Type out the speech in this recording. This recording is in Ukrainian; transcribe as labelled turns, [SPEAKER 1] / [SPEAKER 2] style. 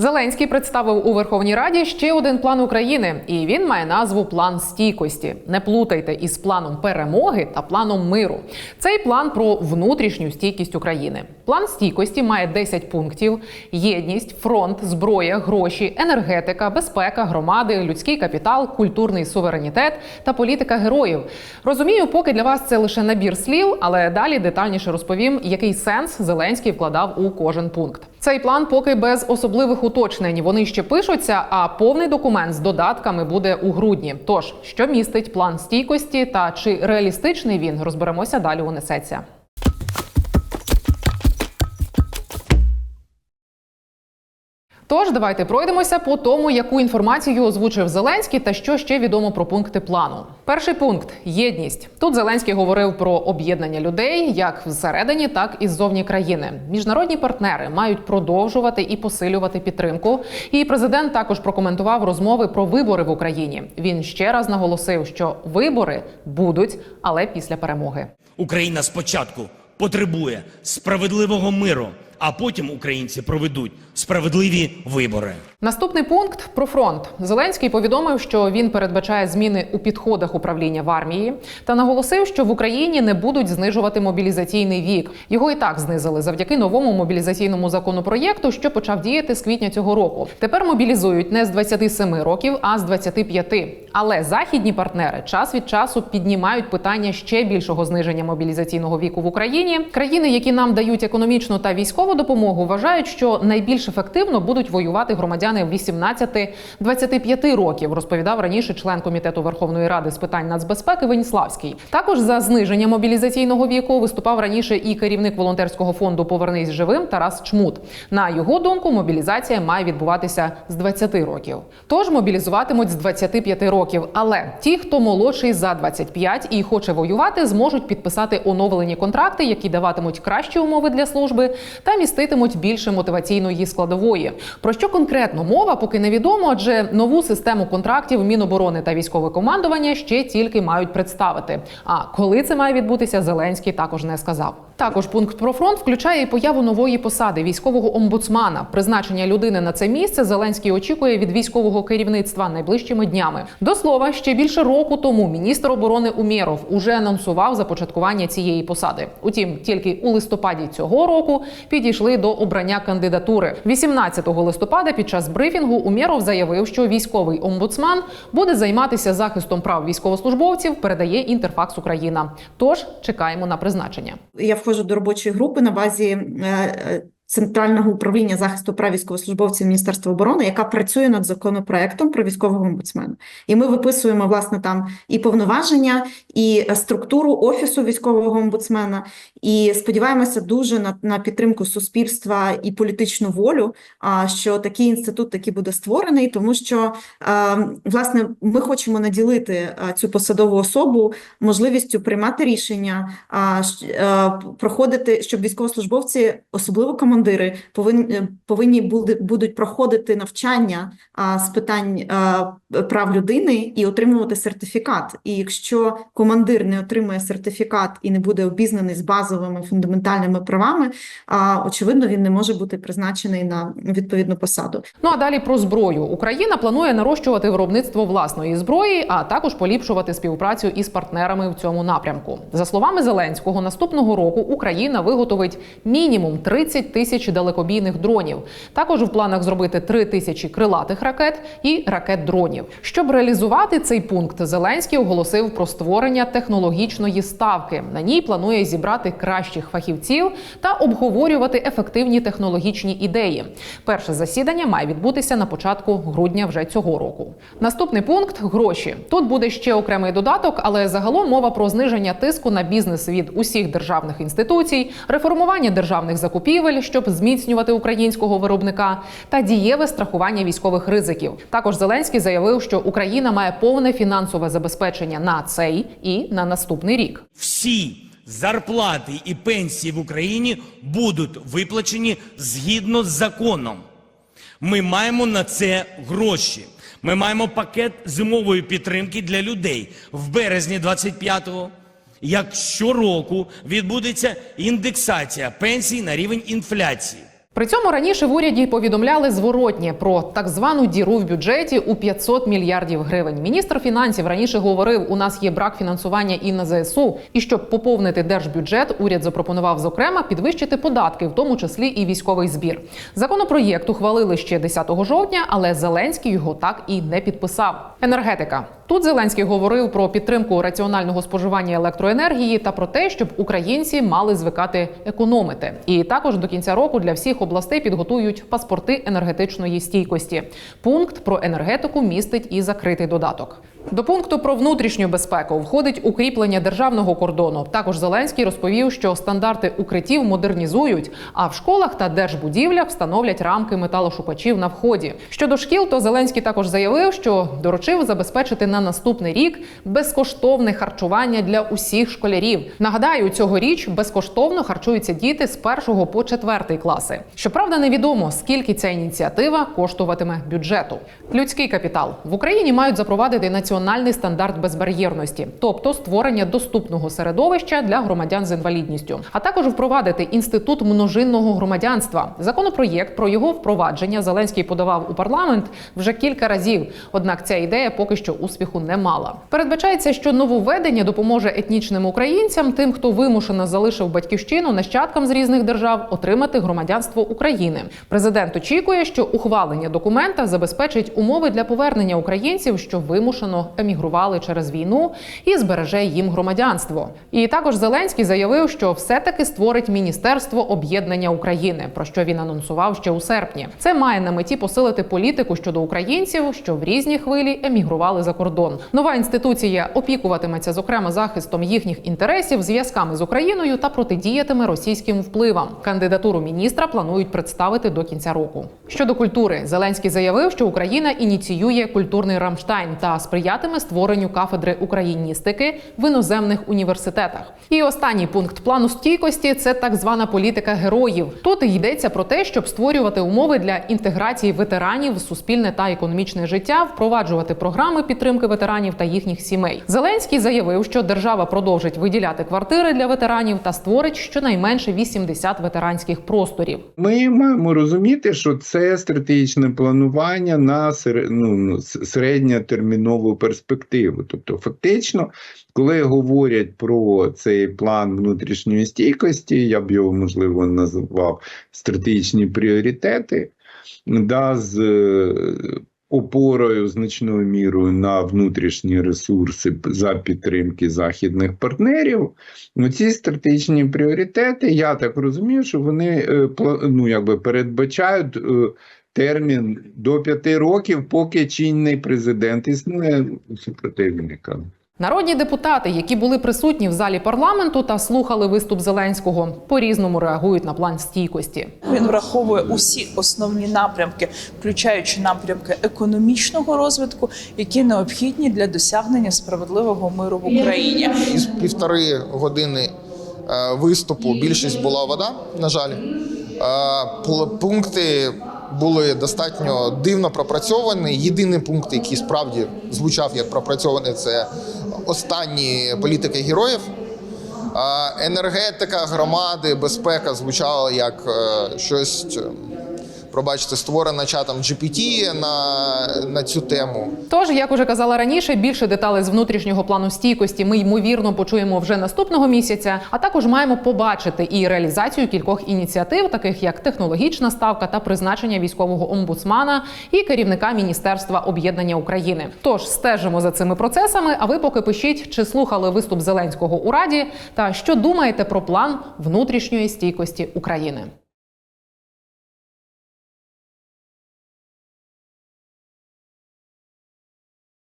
[SPEAKER 1] Зеленський представив у Верховній Раді ще один план України, і він має назву План стійкості. Не плутайте із планом перемоги та планом миру. Цей план про внутрішню стійкість України. План стійкості має 10 пунктів: єдність, фронт, зброя, гроші, енергетика, безпека, громади, людський капітал, культурний суверенітет та політика героїв. Розумію, поки для вас це лише набір слів, але далі детальніше розповім, який сенс Зеленський вкладав у кожен пункт. Цей план поки без особливих уточнень. Вони ще пишуться, а повний документ з додатками буде у грудні. Тож, що містить план стійкості та чи реалістичний він, розберемося далі у несеться. Тож давайте пройдемося по тому, яку інформацію озвучив Зеленський та що ще відомо про пункти плану. Перший пункт єдність. Тут Зеленський говорив про об'єднання людей як всередині, так і ззовні країни. Міжнародні партнери мають продовжувати і посилювати підтримку. І президент також прокоментував розмови про вибори в Україні. Він ще раз наголосив, що вибори будуть, але після перемоги.
[SPEAKER 2] Україна спочатку потребує справедливого миру, а потім українці проведуть справедливі вибори.
[SPEAKER 1] Наступний пункт про фронт. Зеленський повідомив, що він передбачає зміни у підходах управління в армії та наголосив, що в Україні не будуть знижувати мобілізаційний вік. Його і так знизили завдяки новому мобілізаційному законопроєкту, що почав діяти з квітня цього року. Тепер мобілізують не з 27 років, а з 25. Але західні партнери час від часу піднімають питання ще більшого зниження мобілізаційного віку в Україні. Країни, які нам дають економічну та військову допомогу, вважають, що найбільш ефективно будуть воювати громадяни 18-25 років. Розповідав раніше член комітету Верховної Ради з питань нацбезпеки Веніславський. Також за зниження мобілізаційного віку виступав раніше і керівник волонтерського фонду Повернись живим Тарас Чмут. На його думку, мобілізація має відбуватися з 20 років. Тож мобілізуватимуть з 25 років. Але ті, хто молодший за 25 і хоче воювати, зможуть підписати оновлені контракти, які даватимуть кращі умови для служби та міститимуть більше мотиваційної складової. Про що конкретно мова, поки невідомо, адже нову систему контрактів Міноборони та військове командування ще тільки мають представити. А коли це має відбутися, Зеленський також не сказав. Також пункт про фронт включає і появу нової посади військового омбудсмана. Призначення людини на це місце Зеленський очікує від військового керівництва найближчими днями. До слова, ще більше року тому міністр оборони Умєров уже анонсував започаткування цієї посади. Утім, тільки у листопаді цього року підійшли до обрання кандидатури. 18 листопада під час брифінгу Умєров заявив, що військовий омбудсман буде займатися захистом прав військовослужбовців. Передає інтерфакс Україна. Тож чекаємо на призначення.
[SPEAKER 3] Я входжу до робочої групи на базі е, е, Центрального управління захисту прав військовослужбовців Міністерства оборони, яка працює над законопроектом про військового омбудсмена. І ми виписуємо власне там і повноваження, і е, структуру офісу військового омбудсмена. І сподіваємося дуже на, на підтримку суспільства і політичну волю. А що такий інститут таки буде створений, тому що е, власне ми хочемо наділити е, цю посадову особу можливістю приймати рішення, проходити, щоб військовослужбовці, особливо командири, повинні повинні буди- будуть проходити навчання з питань прав людини і отримувати сертифікат. І якщо командир не отримує сертифікат і не буде обізнаний з базовими фундаментальними правами, а, очевидно, він не може бути призначений на відповідну посаду.
[SPEAKER 1] Ну а далі про зброю. Україна планує нарощувати виробництво власної зброї, а також поліпшувати співпрацю із партнерами в цьому напрямку. За словами Зеленського, наступного року Україна виготовить мінімум 30 тисяч далекобійних дронів. Також в планах зробити 3 тисячі крилатих ракет і ракет-дронів. Щоб реалізувати цей пункт, Зеленський оголосив про створення технологічної ставки. На ній планує зібрати кращих фахівців та обговорювати ефективні технологічні ідеї. Перше засідання має відбутися на початку грудня вже цього року. Наступний пункт гроші. Тут буде ще окремий додаток, але загалом мова про зниження тиску на бізнес від усіх державних інституцій, реформування державних закупівель, щоб зміцнювати українського виробника, та дієве страхування військових ризиків. Також Зеленський заявив, що Україна має повне фінансове забезпечення на цей і на наступний рік.
[SPEAKER 2] Всі зарплати і пенсії в Україні будуть виплачені згідно з законом. Ми маємо на це гроші. Ми маємо пакет зимової підтримки для людей в березні 25-го. Як щороку відбудеться індексація пенсій на рівень інфляції.
[SPEAKER 1] При цьому раніше в уряді повідомляли зворотнє про так звану діру в бюджеті у 500 мільярдів гривень. Міністр фінансів раніше говорив, у нас є брак фінансування і на ЗСУ. І щоб поповнити держбюджет, уряд запропонував зокрема підвищити податки, в тому числі і військовий збір. Законопроєкт ухвалили ще 10 жовтня, але Зеленський його так і не підписав. Енергетика. Тут Зеленський говорив про підтримку раціонального споживання електроенергії та про те, щоб українці мали звикати економити. І також до кінця року для всіх областей підготують паспорти енергетичної стійкості. Пункт про енергетику містить і закритий додаток. До пункту про внутрішню безпеку входить укріплення державного кордону. Також Зеленський розповів, що стандарти укриттів модернізують, а в школах та держбудівлях встановлять рамки металошукачів на вході. Щодо шкіл, то Зеленський також заявив, що доручив забезпечити на наступний рік безкоштовне харчування для усіх школярів. Нагадаю, цьогоріч безкоштовно харчуються діти з першого по четвертий класи. Щоправда, невідомо скільки ця ініціатива коштуватиме бюджету. Людський капітал в Україні мають запровадити національний стандарт безбар'єрності, тобто створення доступного середовища для громадян з інвалідністю, а також впровадити інститут множинного громадянства. Законопроєкт про його впровадження Зеленський подавав у парламент вже кілька разів. Однак ця ідея поки що успіху не мала. Передбачається, що нововведення допоможе етнічним українцям, тим, хто вимушено залишив батьківщину нащадкам з різних держав, отримати громадянство України. Президент очікує, що ухвалення документа забезпечить умови для повернення українців, що вимушено емігрували через війну, і збереже їм громадянство. І також Зеленський заявив, що все-таки створить міністерство об'єднання України, про що він анонсував ще у серпні. Це має на меті посилити політику щодо українців, що в різні хвилі емігрували за кордон. Нова інституція опікуватиметься зокрема захистом їхніх інтересів, зв'язками з Україною та протидіятиме російським впливам. Кандидатуру міністра планують представити до кінця року. Щодо культури, Зеленський заявив, що Україна ініціює культурний Рамштайн та сприятиме створенню кафедри україністики в іноземних університетах. І останній пункт плану стійкості це так звана політика героїв. Тут йдеться про те, щоб створювати умови для інтеграції ветеранів в суспільне та економічне життя, впроваджувати програми підтримки ветеранів та їхніх сімей. Зеленський заявив, що держава продовжить виділяти квартири для ветеранів та створить щонайменше 80 ветеранських просторів.
[SPEAKER 4] Ми маємо розуміти, що це стратегічне планування на сер- ну, середньотермінову перспективу. Тобто, фактично, коли говорять про цей план внутрішньої стійкості, я б його можливо назвав стратегічні пріоритети, да, з е, опорою значною мірою на внутрішні ресурси за підтримки західних партнерів. Ці стратегічні пріоритети, я так розумію, що вони е, ну, якби передбачають е, термін до п'яти років, поки чинний президент існує супротивника.
[SPEAKER 1] Народні депутати, які були присутні в залі парламенту та слухали виступ Зеленського, по-різному реагують на план стійкості.
[SPEAKER 5] Він враховує усі основні напрямки, включаючи напрямки економічного розвитку, які необхідні для досягнення справедливого миру в Україні.
[SPEAKER 6] Із півтори години е, виступу більшість була вода, на жаль. Е, Пункти були достатньо дивно пропрацьовані. Єдиний пункт, який справді звучав як пропрацьований, це останні політики героїв. Енергетика, громади, безпека звучала як е, щось, пробачте, створене чатом GPT на, на цю тему.
[SPEAKER 1] Тож, як уже казала раніше, більше деталей з внутрішнього плану стійкості ми ймовірно почуємо вже наступного місяця. А також маємо побачити і реалізацію кількох ініціатив, таких як технологічна ставка та призначення військового омбудсмана і керівника міністерства об'єднання України. Тож стежимо за цими процесами. А ви поки пишіть, чи слухали виступ Зеленського у Раді, та що думаєте про план внутрішньої стійкості України.